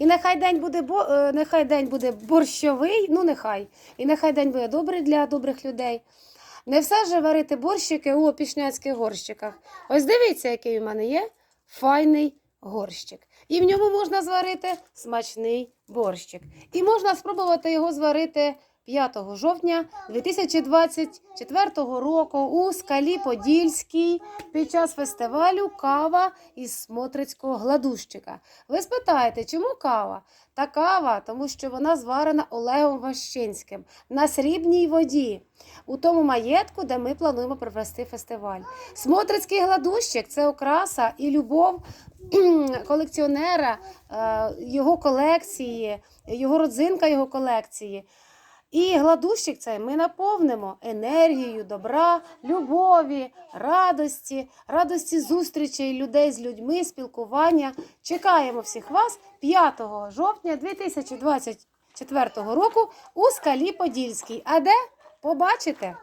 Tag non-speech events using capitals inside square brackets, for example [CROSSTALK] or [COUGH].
І нехай день буде бо, е, нехай день буде борщовий, ну нехай. І нехай день буде добрий для добрих людей. Не все же варити борщики у пішняцьких горщиках. Ось дивіться, який у мене є файний горщик. І в ньому можна зварити смачний борщик. І можна спробувати його зварити 5 жовтня 2024 року у скалі Подільській під час фестивалю Кава із Смотрицького гладущика. Ви спитаєте, чому кава? Та кава, тому що вона зварена Олегом Ващинським на срібній воді у тому маєтку, де ми плануємо провести фестиваль. Смотрицький гладущик це окраса і любов [CLEARS THROAT] колекціонера, е, його колекції, його родзинка його колекції. І гладущик цей ми наповнимо енергією, добра, любові, радості, радості зустрічей людей з людьми, спілкування. Чекаємо всіх вас 5 жовтня 2024 року у Скалі Подільській. А де? Побачите!